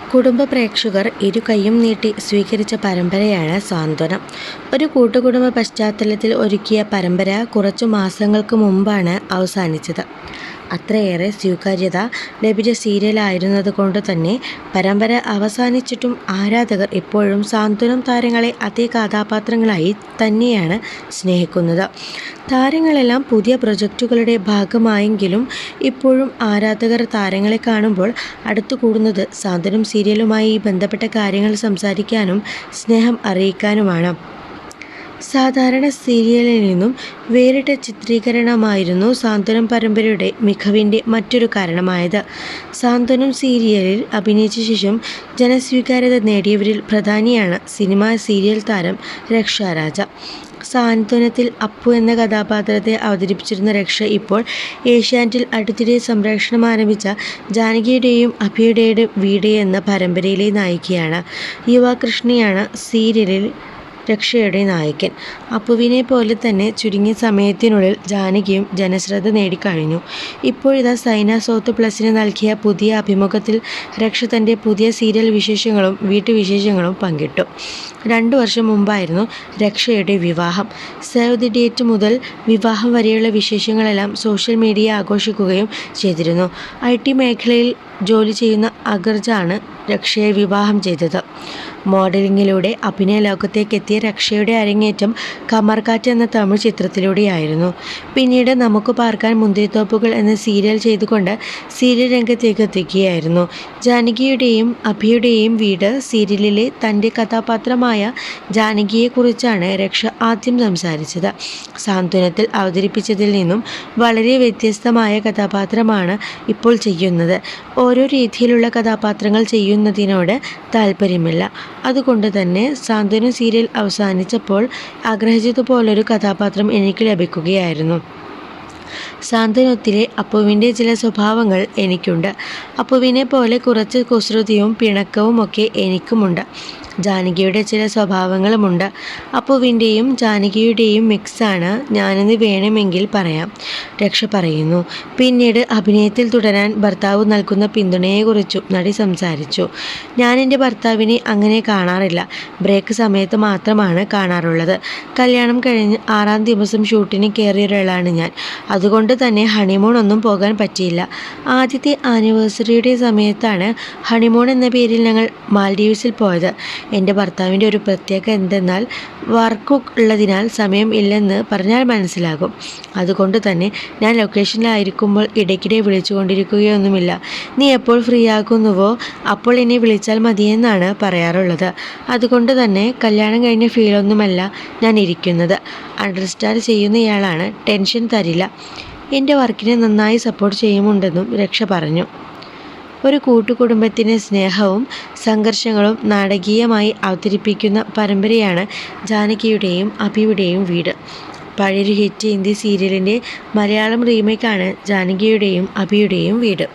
കുടുംബ പ്രേക്ഷകർ ഇരു കൈയും നീട്ടി സ്വീകരിച്ച പരമ്പരയാണ് സാന്ത്വനം. ഒരു കൂട്ടുകുടുംബ പശ്ചാത്തലത്തിൽ ഒരുക്കിയ പരമ്പര കുറച്ചു മാസങ്ങൾക്ക് മുമ്പാണ് അവസാനിച്ചത്. അത്രയേറെ സ്വീകാര്യത ലഭിച്ച സീരിയലായിരുന്നതുകൊണ്ട് തന്നെ പരമ്പര അവസാനിച്ചിട്ടും ആരാധകർ ഇപ്പോഴും സാന്ത്വനം താരങ്ങളെ അതേ കഥാപാത്രങ്ങളായി തന്നെയാണ് സ്നേഹിക്കുന്നത്. താരങ്ങളെല്ലാം പുതിയ പ്രൊജക്റ്റുകളുടെ ഭാഗമായെങ്കിലും ഇപ്പോഴും ആരാധകർ താരങ്ങളെ കാണുമ്പോൾ അടുത്തുകൂടുന്നത് സാന്ത്വനം സീരിയലുമായി ബന്ധപ്പെട്ട കാര്യങ്ങൾ സംസാരിക്കാനും സ്നേഹം അറിയിക്കാനുമാണ്. സാധാരണ സീരിയലിൽ നിന്നും വേറിട്ട ചിത്രീകരണമായിരുന്നു സാന്ത്വനം പരമ്പരയുടെ മികവിന്റെ മറ്റൊരു കാരണമായത്. സാന്ത്വനം സീരിയലിൽ അഭിനയിച്ച ശേഷം ജനസ്വീകാര്യത നേടിയവരിൽ പ്രധാനിയാണ് സിനിമാ സീരിയൽ താരം രക്ഷ രാജ. സാന്ത്വനത്തിൽ അപ്പു എന്ന കഥാപാത്രത്തെ അവതരിപ്പിച്ചിരുന്ന രക്ഷ ഇപ്പോൾ ഏഷ്യാനെറ്റിൽ അടുത്തിടെ സംപ്രേഷണം ആരംഭിച്ച ജാനകിയുടെയും അഭിയുടെയും വീട് എന്ന പരമ്പരയിലെ നായികയാണ്. യുവ കൃഷ്ണയാണ് സീരിയലിൽ രക്ഷയുടെ നായകൻ. അപ്പുവിനെ പോലെ തന്നെ ചുരുങ്ങിയ സമയത്തിനുള്ളിൽ ജാനകിയും ജനശ്രദ്ധ നേടിക്കഴിഞ്ഞു. ഇപ്പോഴിതാ സൈന സൗത്ത് പ്ലസിന് നൽകിയ പുതിയ അഭിമുഖത്തിൽ രക്ഷ തന്റെ പുതിയ സീരിയൽ വിശേഷങ്ങളും വീട്ടുവിശേഷങ്ങളും പങ്കിട്ടു. രണ്ടു വർഷം മുമ്പായിരുന്നു രക്ഷയുടെ വിവാഹം. സേവ് ദി ഡേറ്റ് മുതൽ വിവാഹം വരെയുള്ള വിശേഷങ്ങളെല്ലാം സോഷ്യൽ മീഡിയ ആഘോഷിക്കുകയും ചെയ്തിരുന്നു. ഐ ടി മേഖലയിൽ ജോലി ചെയ്യുന്ന അഗർജാണ് രക്ഷയെ വിവാഹം ചെയ്തത്. മോഡലിങ്ങിലൂടെ അഭിനയ ലോകത്തേക്കെത്തിയ രക്ഷയുടെ അരങ്ങേറ്റം കമർകാറ്റ് എന്ന തമിഴ് ചിത്രത്തിലൂടെയായിരുന്നു. പിന്നീട് നമുക്ക് പാർക്കാൻ മുന്തിരിത്തോപ്പുകൾ എന്ന സീരിയൽ ചെയ്തുകൊണ്ട് സീരിയൽ രംഗത്തേക്ക് എത്തിക്കുകയായിരുന്നു ജാനകിയുടെയും അഭിയുടെയും വീട് സീരിയലിലെ തന്റെ കഥാപാത്രമായ ജാനകിയെക്കുറിച്ചാണ് രക്ഷ ആദ്യം സംസാരിച്ചത്. സാന്ത്വനത്തിൽ അവതരിപ്പിച്ചതിൽ നിന്നും വളരെ വ്യത്യസ്തമായ കഥാപാത്രമാണ് ഇപ്പോൾ ചെയ്യുന്നത്. ഓരോ രീതിയിലുള്ള കഥാപാത്രങ്ങൾ ചെയ്യുന്നതിനോട് താല്പര്യമില്ല അതുകൊണ്ട് തന്നെ സാന്ത്വന സീരിയൽ അവസാനിച്ചപ്പോൾ ആഗ്രഹിച്ചതുപോലൊരു കഥാപാത്രം എനിക്ക് ലഭിക്കുകയായിരുന്നു. സാന്ത്വനത്തിലെ അപ്പുവിന്റെ ചില സ്വഭാവങ്ങൾ എനിക്കുണ്ട്. അപ്പുവിനെ പോലെ കുറച്ച് കുസൃതിയും പിണക്കവും ഒക്കെ എനിക്കുമുണ്ട്. ജാനകിയുടെ ചില സ്വഭാവങ്ങളുമുണ്ട്. അപ്പുവിന്റെയും ജാനകിയുടെയും മിക്സാണ് ഞാനെന്ന് വേണമെങ്കിൽ പറയാം. രക്ഷ പറയുന്നു. പിന്നീട് അഭിനയത്തിൽ തുടരാൻ ഭർത്താവ് നൽകുന്ന പിന്തുണയെക്കുറിച്ചും നടി സംസാരിച്ചു. എന്റെ ഭർത്താവിനെ അങ്ങനെ കാണാറില്ല. ബ്രേക്ക് സമയത്ത് മാത്രമാണ് കാണാറുള്ളത്. കല്യാണം കഴിഞ്ഞ് ആറാം ദിവസം ഷൂട്ടിന് കയറിയ ഒരാളാണ് ഞാൻ. അതുകൊണ്ട് തന്നെ ഹണിമൂൺ ഒന്നും പോകാൻ പറ്റിയില്ല. ആദ്യത്തെ ആനിവേഴ്സറിയുടെ സമയത്താണ് ഹണിമൂൺ എന്ന പേരിൽ ഞങ്ങൾ മാൽഡീവ്സിൽ പോയത്. എന്റെ ഭർത്താവിന്റെ ഒരു പ്രത്യേകത എന്തെന്നാൽ വർക്ക് ഉള്ളതിനാൽ സമയം ഇല്ലെന്ന് പറഞ്ഞാൽ മനസ്സിലാകും. അതുകൊണ്ട് തന്നെ ഞാൻ ലൊക്കേഷനിലായിരിക്കുമ്പോൾ ഇടയ്ക്കിടെ വിളിച്ചുകൊണ്ടിരിക്കുകയൊന്നുമില്ല. നീ എപ്പോൾ ഫ്രീ ആകുന്നുവോ അപ്പോൾ എന്നെ വിളിച്ചാൽ മതിയെന്നാണ് പറയാറുള്ളത്. അതുകൊണ്ട് തന്നെ കല്യാണം കഴിഞ്ഞ ഫീലൊന്നുമല്ല ഞാൻ ഇരിക്കുന്നത്. അണ്ടർസ്റ്റാൻഡ് ചെയ്യുന്നയാളാണ്. ടെൻഷൻ തരില്ല. എന്റെ വർക്കിനെ നന്നായി സപ്പോർട്ട് ചെയ്യുമുണ്ടെന്നും രക്ഷ പറഞ്ഞു. ഒരു കൂട്ടുകുടുംബത്തിന്റെ സ്നേഹവും സംഘർഷങ്ങളും നാടകീയമായി അവതരിപ്പിക്കുന്ന പരമ്പരയാണ് ജാനകിയുടെയും അഭിയുടെയും വീട്. പഴയൊരു ഹിറ്റ് ഹിന്ദി സീരിയലിന്റെ മലയാളം റീമേക്കാണ് ജാനകിയുടെയും അഭിയുടെയും വീട്.